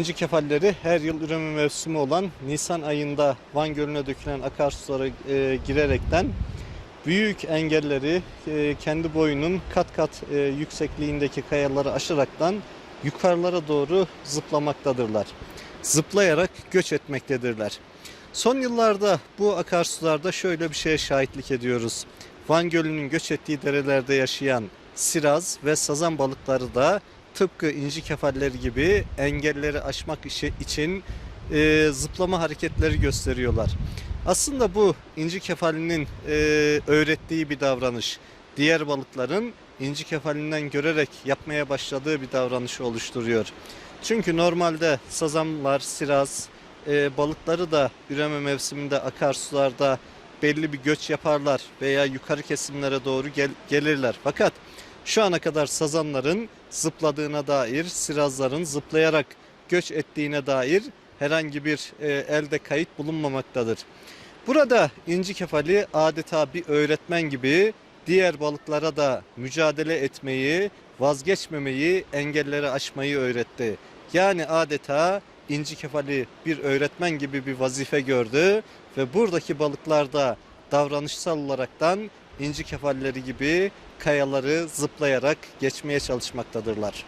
inci kefalleri her yıl üreme mevsimi olan Nisan ayında Van Gölü'ne dökülen akarsulara e, girerekten büyük engelleri e, kendi boyunun kat kat e, yüksekliğindeki kayaları aşaraktan yukarılara doğru zıplamaktadırlar. Zıplayarak göç etmektedirler. Son yıllarda bu akarsularda şöyle bir şeye şahitlik ediyoruz. Van Gölü'nün göç ettiği derelerde yaşayan siraz ve sazan balıkları da tıpkı inci kefalleri gibi engelleri aşmak işi için e, zıplama hareketleri gösteriyorlar. Aslında bu inci kefalinin e, öğrettiği bir davranış. Diğer balıkların inci kefalinden görerek yapmaya başladığı bir davranışı oluşturuyor. Çünkü normalde sazanlar, siraz, e, balıkları da üreme mevsiminde akarsularda belli bir göç yaparlar veya yukarı kesimlere doğru gel- gelirler. Fakat şu ana kadar sazanların zıpladığına dair, sirazların zıplayarak göç ettiğine dair herhangi bir e, elde kayıt bulunmamaktadır. Burada inci kefali adeta bir öğretmen gibi diğer balıklara da mücadele etmeyi, vazgeçmemeyi, engelleri aşmayı öğretti. Yani adeta inci kefali bir öğretmen gibi bir vazife gördü ve buradaki balıklar da davranışsal olaraktan inci kefalleri gibi kayaları zıplayarak geçmeye çalışmaktadırlar.